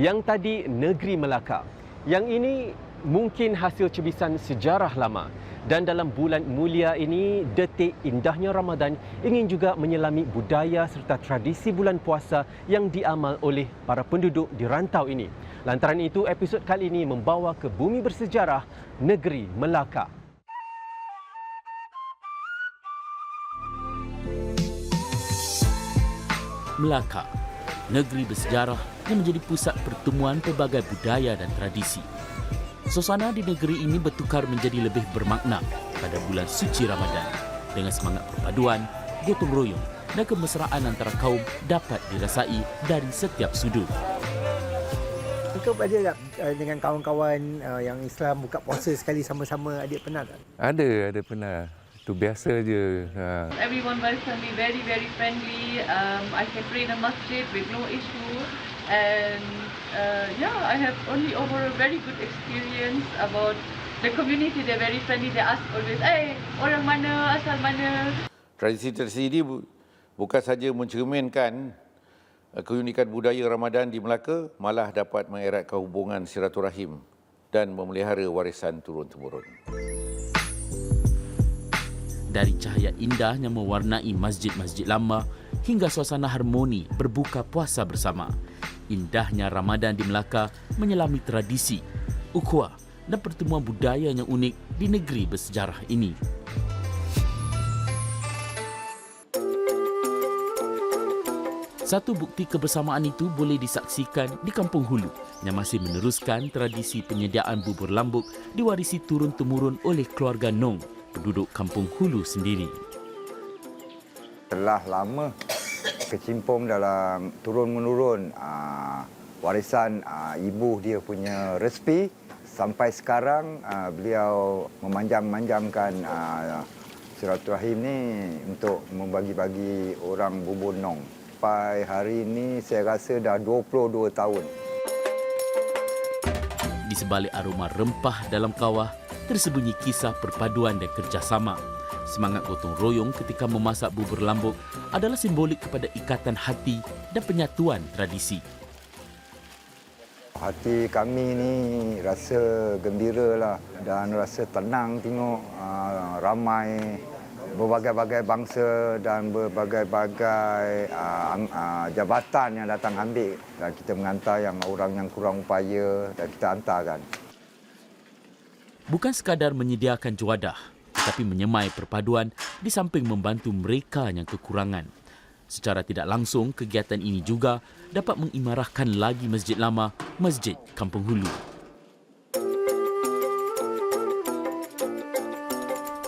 Yang tadi Negeri Melaka. Yang ini mungkin hasil cebisan sejarah lama. Dan dalam bulan mulia ini, detik indahnya Ramadan ingin juga menyelami budaya serta tradisi bulan puasa yang diamal oleh para penduduk di rantau ini. Lantaran itu, episod kali ini membawa ke bumi bersejarah Negeri Melaka. Melaka, negeri bersejarah yang menjadi pusat pertemuan pelbagai budaya dan tradisi. Suasana di negeri ini bertukar menjadi lebih bermakna pada bulan suci Ramadan dengan semangat perpaduan, gotong royong dan kemesraan antara kaum dapat dirasai dari setiap sudut. Kau ada tak uh, dengan kawan-kawan uh, yang Islam buka puasa sekali sama-sama adik pernah tak? Ada, ada pernah. Itu biasa je. Ha. Everyone welcome me very, very friendly. Um, I can pray in the masjid with no issue. And uh, yeah, I have only over a very good experience about the community. They're very friendly. They ask always, hey, orang mana, asal mana. Tradisi-tradisi ini bu- bukan saja mencerminkan eh, keunikan budaya Ramadan di Melaka, malah dapat mengeratkan hubungan silaturahim dan memelihara warisan turun-temurun. Dari cahaya indah yang mewarnai masjid-masjid lama hingga suasana harmoni berbuka puasa bersama. Indahnya Ramadan di Melaka menyelami tradisi, ukhuwah dan pertemuan budaya yang unik di negeri bersejarah ini. Satu bukti kebersamaan itu boleh disaksikan di Kampung Hulu yang masih meneruskan tradisi penyediaan bubur lambuk diwarisi turun-temurun oleh keluarga Nong, penduduk Kampung Hulu sendiri. telah lama kecimpung dalam turun-menurun aa, warisan aa, ibu dia punya resipi sampai sekarang aa, beliau memanjang-manjangkan aa, silaturahim ni untuk membagi-bagi orang bubur nong. Sampai hari ini saya rasa dah 22 tahun. Di sebalik aroma rempah dalam kawah, tersembunyi kisah perpaduan dan kerjasama. Semangat gotong royong ketika memasak bubur lambuk adalah simbolik kepada ikatan hati dan penyatuan tradisi. Hati kami ni rasa gembira lah dan rasa tenang tengok aa, ramai berbagai-bagai bangsa dan berbagai-bagai ang- aa, jabatan yang datang ambil dan kita mengantar yang orang yang kurang upaya dan kita hantarkan. Bukan sekadar menyediakan juadah, tetapi menyemai perpaduan di samping membantu mereka yang kekurangan. Secara tidak langsung, kegiatan ini juga dapat mengimarahkan lagi masjid lama, Masjid Kampung Hulu.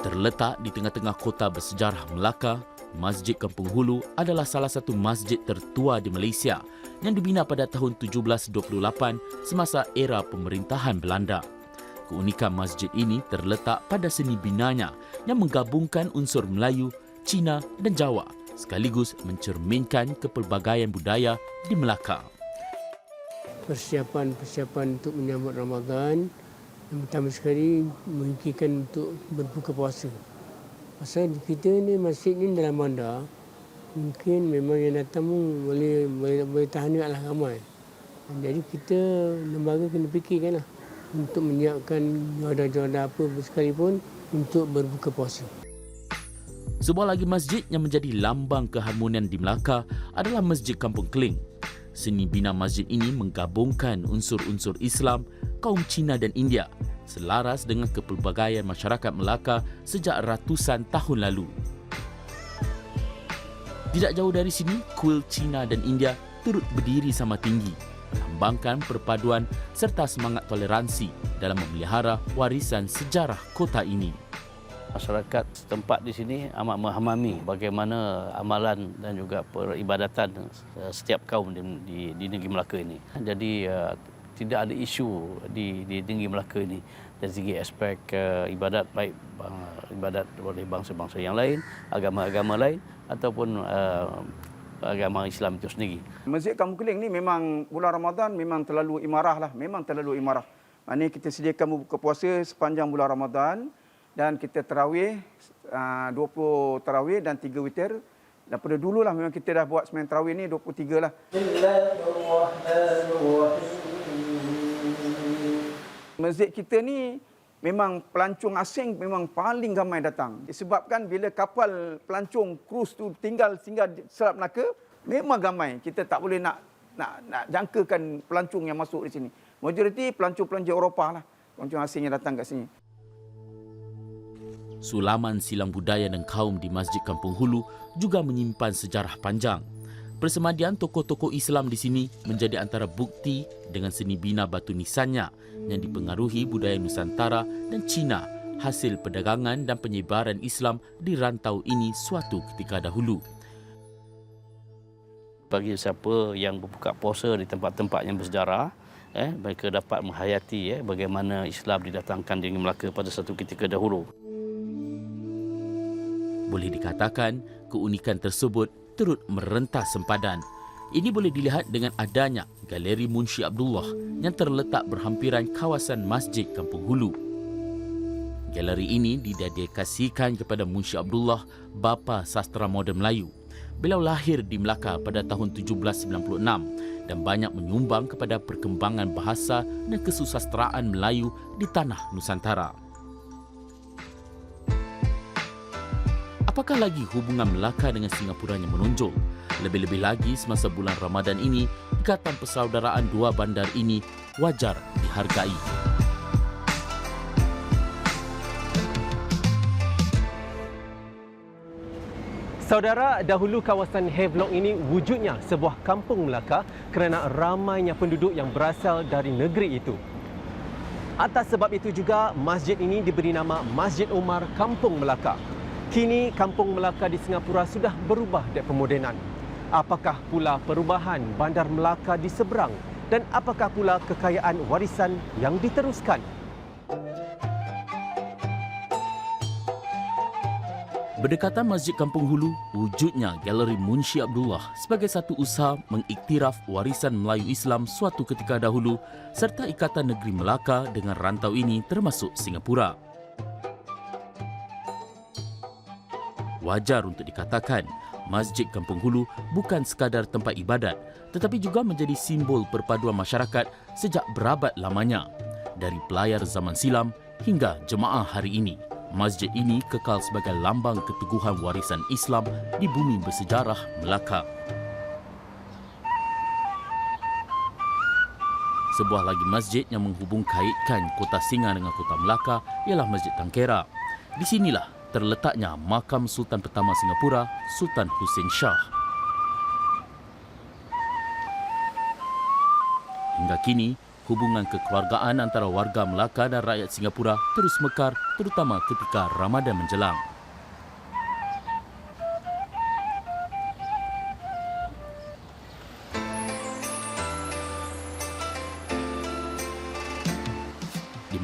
Terletak di tengah-tengah kota bersejarah Melaka, Masjid Kampung Hulu adalah salah satu masjid tertua di Malaysia yang dibina pada tahun 1728 semasa era pemerintahan Belanda. Keunikan masjid ini terletak pada seni binanya yang menggabungkan unsur Melayu, Cina dan Jawa sekaligus mencerminkan kepelbagaian budaya di Melaka. persiapan-persiapan untuk menyambut Ramadan yang pertama sekali memikirkan untuk berbuka puasa. Pasal kita ni masjid ni dalam bandar, mungkin memang yang datang pun boleh boleh, boleh tahan juga lah ramai. Jadi kita lembaga kena fikirkan lah untuk menyiapkan juadah-juadah apa sekalipun untuk berbuka puasa. Sebuah lagi masjid yang menjadi lambang keharmonian di Melaka adalah Masjid Kampung Keling. Seni bina masjid ini menggabungkan unsur-unsur Islam, kaum Cina dan India selaras dengan kepelbagaian masyarakat Melaka sejak ratusan tahun lalu. Tidak jauh dari sini, kuil Cina dan India turut berdiri sama tinggi, melambangkan perpaduan serta semangat toleransi dalam memelihara warisan sejarah kota ini. masyarakat setempat di sini amat memahami bagaimana amalan dan juga peribadatan eh, setiap kaum di, di, di negeri Melaka ini. Jadi uh, tidak ada isu di, di negeri Melaka ini dari segi aspek uh, ibadat baik uh, ibadat oleh bangsa-bangsa yang lain, agama-agama lain ataupun uh, agama Islam itu sendiri. Masjid Kampung Keling ni memang bulan Ramadan memang terlalu imarah lah. Memang terlalu imarah. Ini kita sediakan buka puasa sepanjang bulan Ramadan dan kita terawih ah, 20 terawih dan 3 witir. Daripada dulu lah memang kita dah buat semain terawih ni 23 lah. Masjid kita ni memang pelancong asing memang paling ramai datang. Disebabkan bila kapal pelancong cruise tu tinggal singgah di Selat Melaka, memang ramai. Kita tak boleh nak nak nak jangkakan pelancong yang masuk di sini. Majoriti pelancong-pelancong Eropah lah. Pelancong asing yang datang kat sini. Sulaman silang budaya dan kaum di Masjid Kampung Hulu juga menyimpan sejarah panjang. Persemadian tokoh-tokoh Islam di sini menjadi antara bukti dengan seni bina batu nisannya yang dipengaruhi budaya Nusantara dan Cina hasil perdagangan dan penyebaran Islam di rantau ini suatu ketika dahulu. Bagi siapa yang berbuka puasa di tempat-tempat yang bersejarah, eh, mereka dapat menghayati eh, bagaimana Islam didatangkan di Melaka pada satu ketika dahulu. Boleh dikatakan keunikan tersebut turut merentas sempadan. Ini boleh dilihat dengan adanya Galeri Munshi Abdullah yang terletak berhampiran kawasan Masjid Kampung Hulu. Galeri ini didedikasikan kepada Munshi Abdullah, bapa sastra moden Melayu. Beliau lahir di Melaka pada tahun 1796 dan banyak menyumbang kepada perkembangan bahasa dan kesusastraan Melayu di tanah Nusantara. Apakah lagi hubungan Melaka dengan Singapura yang menonjol? Lebih-lebih lagi semasa bulan Ramadan ini, ikatan persaudaraan dua bandar ini wajar dihargai. Saudara, dahulu kawasan Havelock ini wujudnya sebuah kampung Melaka kerana ramainya penduduk yang berasal dari negeri itu. Atas sebab itu juga, masjid ini diberi nama Masjid Umar Kampung Melaka. Kini, Kampung Melaka di Singapura sudah berubah dari pemodenan. Apakah pula perubahan Bandar Melaka di seberang? Dan apakah pula kekayaan warisan yang diteruskan? Berdekatan Masjid Kampung Hulu, wujudnya Galeri Munshi Abdullah sebagai satu usaha mengiktiraf warisan Melayu Islam suatu ketika dahulu serta ikatan negeri Melaka dengan rantau ini termasuk Singapura. Wajar untuk dikatakan, Masjid Kampung Hulu bukan sekadar tempat ibadat tetapi juga menjadi simbol perpaduan masyarakat sejak berabad lamanya. Dari pelayar zaman silam hingga jemaah hari ini. Masjid ini kekal sebagai lambang keteguhan warisan Islam di bumi bersejarah Melaka. Sebuah lagi masjid yang menghubung kaitkan kota Singa dengan kota Melaka ialah Masjid Tangkera. Di sinilah terletaknya makam Sultan pertama Singapura, Sultan Hussein Shah. Hingga kini, hubungan kekeluargaan antara warga Melaka dan rakyat Singapura terus mekar terutama ketika Ramadan menjelang.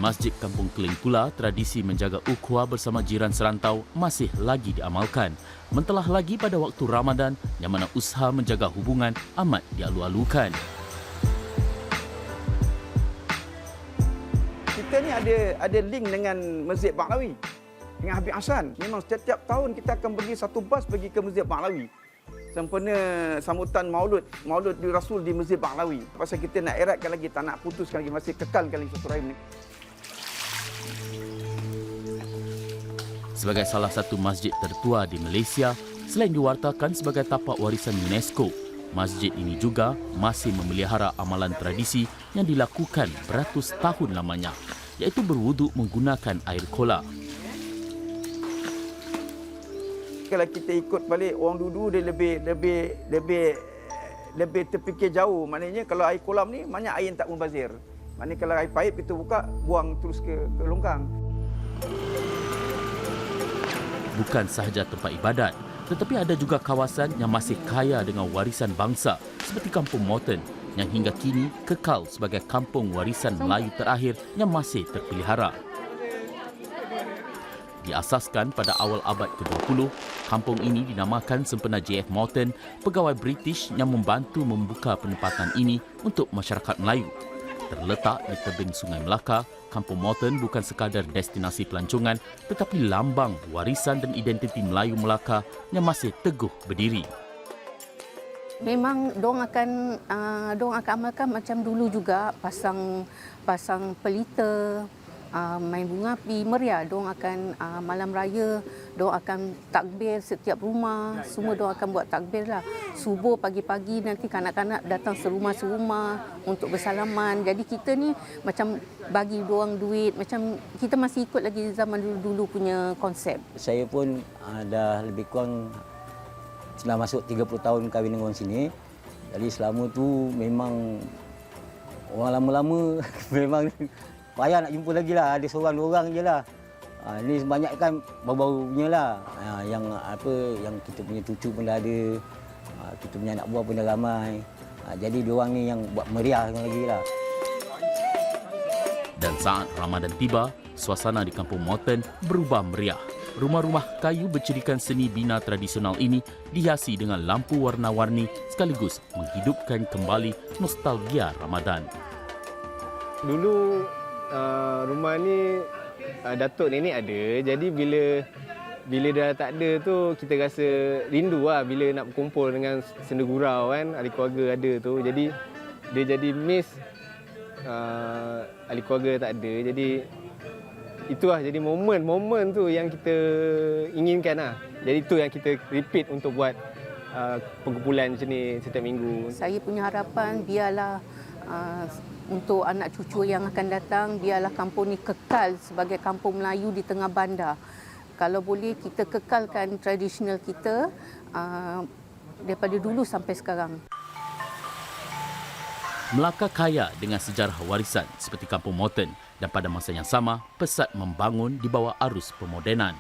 Masjid Kampung Keling pula, tradisi menjaga ukhuwah bersama jiran serantau masih lagi diamalkan. Mentelah lagi pada waktu Ramadan yang mana usaha menjaga hubungan amat dialu-alukan. kita ni ada ada link dengan Masjid Bahlawi dengan Habib Hassan. Memang setiap tahun kita akan pergi satu bas pergi ke Masjid Bahlawi. Sempena sambutan Maulud, Maulud di Rasul di Masjid Bahlawi. Pasal kita nak eratkan lagi, tak nak putuskan lagi, masih kekalkan lagi satu rahim ni. Sebagai salah satu masjid tertua di Malaysia, selain diwartakan sebagai tapak warisan UNESCO, masjid ini juga masih memelihara amalan tradisi yang dilakukan beratus tahun lamanya, iaitu berwuduk menggunakan air kola. Kalau kita ikut balik orang dulu dia lebih lebih lebih lebih terfikir jauh. Maknanya kalau air kolam ni banyak air yang tak membazir. Maknanya kalau air paip kita buka buang terus ke, ke longkang. Bukan sahaja tempat ibadat, tetapi ada juga kawasan yang masih kaya dengan warisan bangsa seperti Kampung Moten yang hingga kini kekal sebagai kampung warisan Melayu terakhir yang masih terpelihara. Diasaskan pada awal abad ke-20, kampung ini dinamakan sempena J.F. Morton, pegawai British yang membantu membuka penempatan ini untuk masyarakat Melayu. Terletak di tebing Sungai Melaka, Kampung Morton bukan sekadar destinasi pelancongan tetapi lambang warisan dan identiti Melayu Melaka yang masih teguh berdiri. memang dong akan uh, dong akan amalkan macam dulu juga pasang pasang pelita uh, main bunga api meriah. Dong akan uh, malam raya dong akan takbir setiap rumah. Semua dong akan buat takbir lah. Subuh pagi-pagi nanti kanak-kanak datang serumah serumah untuk bersalaman. Jadi kita ni macam bagi doang duit. Macam kita masih ikut lagi zaman dulu-dulu punya konsep. Saya pun uh, dah lebih kurang dah masuk 30 tahun kahwin dengan orang sini. Jadi selama tu memang orang lama-lama memang payah nak jumpa lagi lah. Ada seorang dua orang je lah. Ha, ni banyak kan baru-baru punya lah. Ha, yang apa yang kita punya cucu pun dah ada. Ha, kita punya anak buah pun dah ramai. Ha, jadi diorang ni yang buat meriah lagi lah. Dan saat Ramadan tiba, suasana di Kampung Moten berubah meriah. Rumah-rumah kayu bercirikan seni bina tradisional ini dihiasi dengan lampu warna-warni sekaligus menghidupkan kembali nostalgia Ramadan. Dulu uh, rumah ni uh, datuk nenek ada. Jadi bila bila dah tak ada tu kita rasa rindu lah bila nak berkumpul dengan senda gurau kan. Ahli keluarga ada tu. Jadi dia jadi miss uh, ahli keluarga tak ada. Jadi itulah jadi momen-momen tu yang kita inginkan lah. Jadi itu yang kita repeat untuk buat uh, perkumpulan macam ni setiap minggu. Saya punya harapan biarlah uh, untuk anak cucu yang akan datang biarlah kampung ni kekal sebagai kampung Melayu di tengah bandar. Kalau boleh kita kekalkan tradisional kita uh, daripada dulu sampai sekarang. Melaka kaya dengan sejarah warisan seperti Kampung Moten dan pada masa yang sama pesat membangun di bawah arus pemodenan.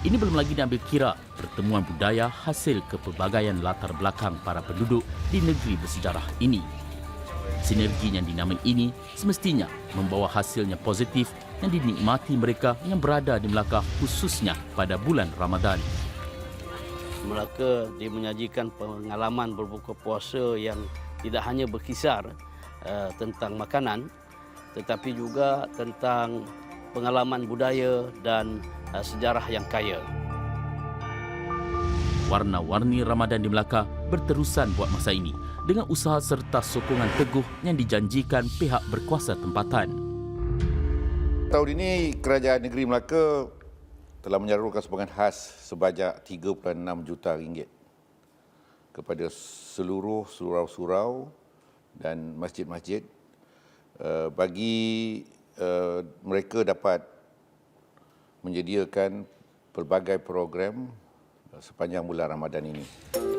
Ini belum lagi diambil kira pertemuan budaya hasil kepelbagaian latar belakang para penduduk di negeri bersejarah ini. Sinergi yang dinamik ini semestinya membawa hasilnya positif yang dinikmati mereka yang berada di Melaka khususnya pada bulan Ramadan. Melaka dia menyajikan pengalaman berbuka puasa yang tidak hanya berkisar uh, tentang makanan tetapi juga tentang pengalaman budaya dan uh, sejarah yang kaya. Warna-warni Ramadan di Melaka berterusan buat masa ini dengan usaha serta sokongan teguh yang dijanjikan pihak berkuasa tempatan. Tahun ini Kerajaan Negeri Melaka telah menyalurkan sumbangan khas sebanyak 3.6 juta ringgit kepada seluruh surau-surau dan masjid-masjid uh, bagi uh, mereka dapat menyediakan pelbagai program uh, sepanjang bulan Ramadan ini.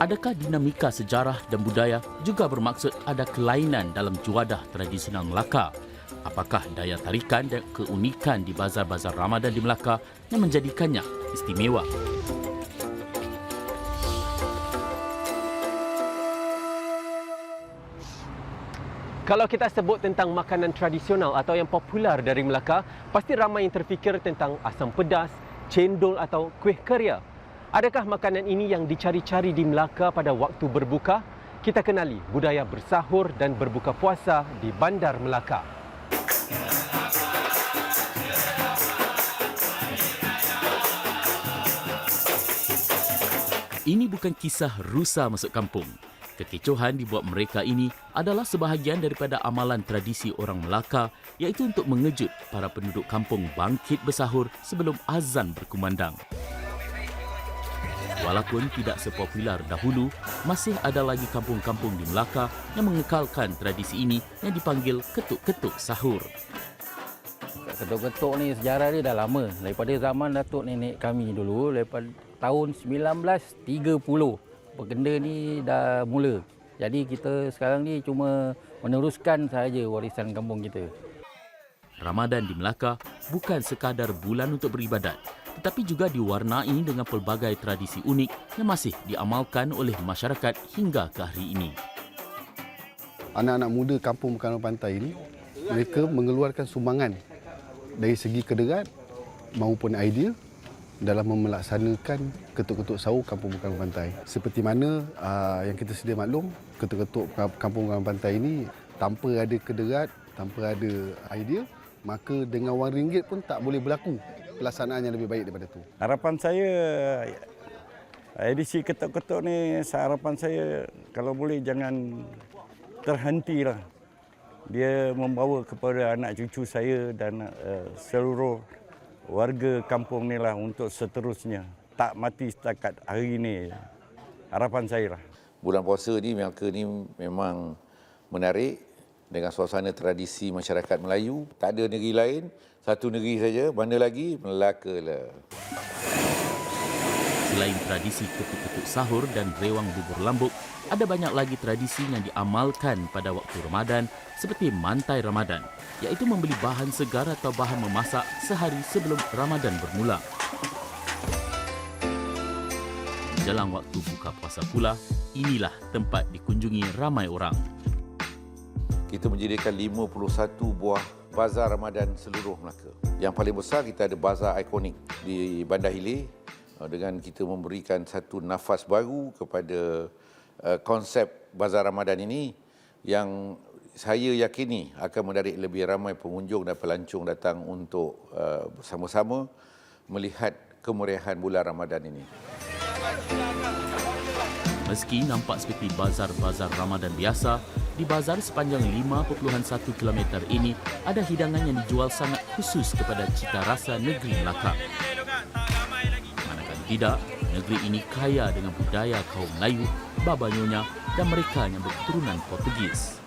Adakah dinamika sejarah dan budaya juga bermaksud ada kelainan dalam juadah tradisional Melaka? Apakah daya tarikan dan keunikan di bazar-bazar Ramadan di Melaka yang menjadikannya istimewa? Kalau kita sebut tentang makanan tradisional atau yang popular dari Melaka, pasti ramai yang terfikir tentang asam pedas, cendol atau kuih keria. Adakah makanan ini yang dicari-cari di Melaka pada waktu berbuka? Kita kenali budaya bersahur dan berbuka puasa di Bandar Melaka. Ini bukan kisah rusa masuk kampung. Kekecohan dibuat mereka ini adalah sebahagian daripada amalan tradisi orang Melaka iaitu untuk mengejut para penduduk kampung bangkit bersahur sebelum azan berkumandang. Walaupun tidak sepopular dahulu, masih ada lagi kampung-kampung di Melaka yang mengekalkan tradisi ini yang dipanggil ketuk-ketuk sahur. Ketuk-ketuk ni sejarah dia dah lama. Daripada zaman datuk nenek kami dulu, daripada tahun 1930. Bergenda ni dah mula. Jadi kita sekarang ni cuma meneruskan sahaja warisan kampung kita. Ramadan di Melaka bukan sekadar bulan untuk beribadat, tetapi juga diwarnai dengan pelbagai tradisi unik yang masih diamalkan oleh masyarakat hingga ke hari ini. Anak-anak muda kampung Bukana Pantai ini, mereka mengeluarkan sumbangan dari segi kederat maupun idea dalam melaksanakan ketuk-ketuk sahur Kampung Bukana Pantai. Seperti mana uh, yang kita sedia maklum, ketuk-ketuk Kampung Bukana Pantai ini tanpa ada kederat, tanpa ada idea, maka dengan wang ringgit pun tak boleh berlaku pelaksanaan yang lebih baik daripada itu. Harapan saya Edisi ketuk-ketuk ni harapan saya kalau boleh jangan terhentilah. Dia membawa kepada anak cucu saya dan uh, seluruh warga kampung ni lah untuk seterusnya. Tak mati setakat hari ini. Harapan saya lah. Bulan puasa ni Melaka ni memang menarik dengan suasana tradisi masyarakat Melayu. Tak ada negeri lain, satu negeri saja. Mana lagi? Melaka lah. Selain tradisi ketuk-ketuk sahur dan rewang bubur lambuk, ada banyak lagi tradisi yang diamalkan pada waktu Ramadan seperti mantai Ramadan, iaitu membeli bahan segar atau bahan memasak sehari sebelum Ramadan bermula. Jelang waktu buka puasa pula, inilah tempat dikunjungi ramai orang. Kita menyediakan 51 buah bazar Ramadan seluruh Melaka. Yang paling besar kita ada bazar ikonik di Bandar Hilir uh, dengan kita memberikan satu nafas baru kepada uh, konsep bazar Ramadan ini yang saya yakini akan menarik lebih ramai pengunjung dan pelancong datang untuk uh, bersama-sama melihat kemeriahan bulan Ramadan ini. Meski nampak seperti bazar-bazar Ramadan biasa, di bazar sepanjang 5.1 km ini ada hidangan yang dijual sangat khusus kepada cita rasa negeri Melaka. Manakala tidak, negeri ini kaya dengan budaya kaum Melayu, Baba Nyonya dan mereka yang berketurunan Portugis.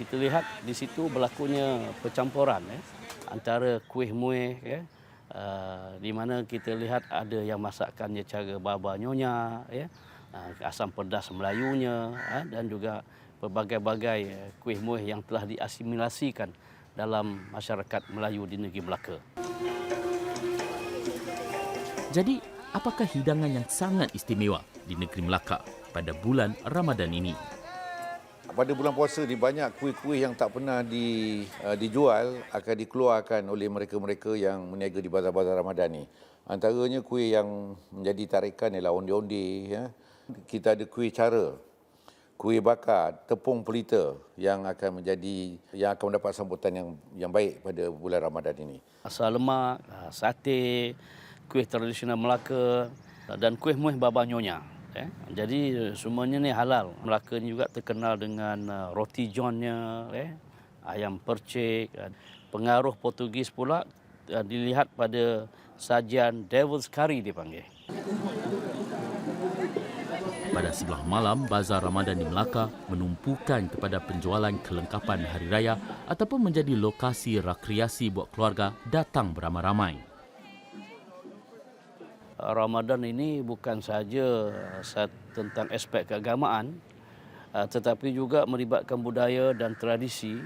Kita lihat di situ berlakunya percampuran eh, antara kuih muih ya, Uh, di mana kita lihat ada yang masakkannya cara baba nyonya ya uh, asam pedas Melayunya uh, dan juga pelbagai-bagai uh, kuih muih yang telah diasimilasikan dalam masyarakat Melayu di negeri Melaka. Jadi, apakah hidangan yang sangat istimewa di negeri Melaka pada bulan Ramadan ini? Pada bulan puasa di banyak kuih-kuih yang tak pernah di, uh, dijual akan dikeluarkan oleh mereka-mereka yang meniaga di bazar-bazar Ramadan ni. Antaranya kuih yang menjadi tarikan ialah onde-onde. Ya. Kita ada kuih cara, kuih bakar, tepung pelita yang akan menjadi yang akan mendapat sambutan yang yang baik pada bulan Ramadan ini. Asal lemak, uh, sate, kuih tradisional Melaka dan kuih muih baba nyonya. Eh. Jadi semuanya ni halal. Melaka ni juga terkenal dengan uh, roti johnnya, eh, ayam percik. Uh, pengaruh Portugis pula uh, dilihat pada sajian Devil's Curry dipanggil. Pada sebelah malam, Bazar Ramadan di Melaka menumpukan kepada penjualan kelengkapan hari raya ataupun menjadi lokasi rekreasi buat keluarga datang beramai-ramai. Ramadan ini bukan saja tentang aspek keagamaan uh, tetapi juga melibatkan budaya dan tradisi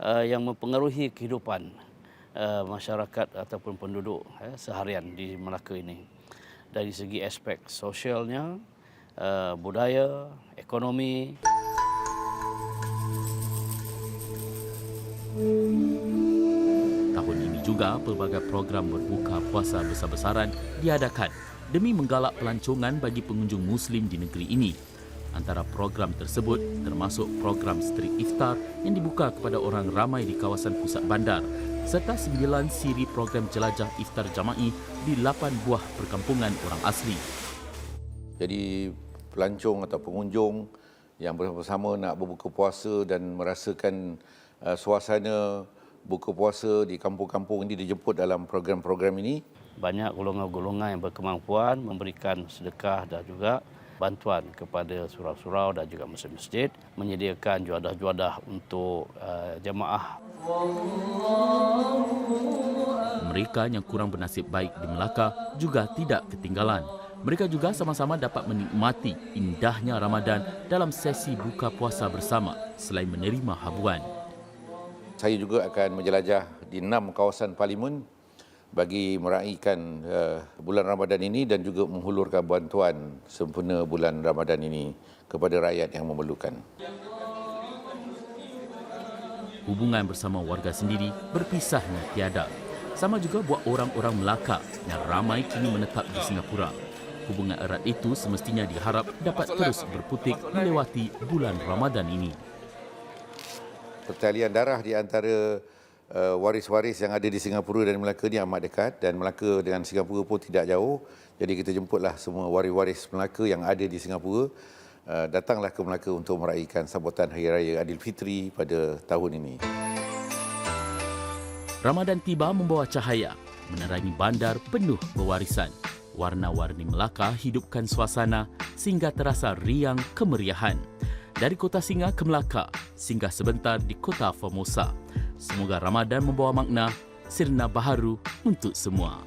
uh, yang mempengaruhi kehidupan masyarakat ataupun penduduk seharian di Melaka ini. Dari segi aspek sosialnya budaya ekonomi. ini juga pelbagai program berbuka puasa besar-besaran diadakan demi menggalak pelancongan bagi pengunjung muslim di negeri ini. Antara program tersebut termasuk program street iftar yang dibuka kepada orang ramai di kawasan pusat bandar serta sembilan siri program jelajah iftar jama'i di lapan buah perkampungan orang asli. Jadi pelancong atau pengunjung yang bersama-sama nak berbuka puasa dan merasakan uh, suasana buka puasa di kampung-kampung ini dijemput dalam program-program ini. Banyak golongan-golongan yang berkemampuan memberikan sedekah dan juga bantuan kepada surau-surau dan juga masjid-masjid menyediakan juadah-juadah untuk uh, jemaah. Mereka yang kurang bernasib baik di Melaka juga tidak ketinggalan. Mereka juga sama-sama dapat menikmati indahnya Ramadan dalam sesi buka puasa bersama selain menerima habuan saya juga akan menjelajah di enam kawasan parlimen bagi meraihkan uh, bulan Ramadan ini dan juga menghulurkan bantuan sempena bulan Ramadan ini kepada rakyat yang memerlukan. Hubungan bersama warga sendiri berpisahnya tiada. Sama juga buat orang-orang Melaka yang ramai kini menetap di Singapura. Hubungan erat itu semestinya diharap dapat terus berputik melewati bulan Ramadan ini pertalian darah di antara uh, waris-waris yang ada di Singapura dan Melaka ni amat dekat dan Melaka dengan Singapura pun tidak jauh. Jadi kita jemputlah semua waris-waris Melaka yang ada di Singapura uh, datanglah ke Melaka untuk meraihkan sambutan Hari Raya Aidilfitri pada tahun ini. Ramadan tiba membawa cahaya, menerangi bandar penuh pewarisan. Warna-warni Melaka hidupkan suasana sehingga terasa riang kemeriahan. Dari kota Singa ke Melaka, singgah sebentar di kota Formosa. Semoga Ramadan membawa makna sirna baharu untuk semua.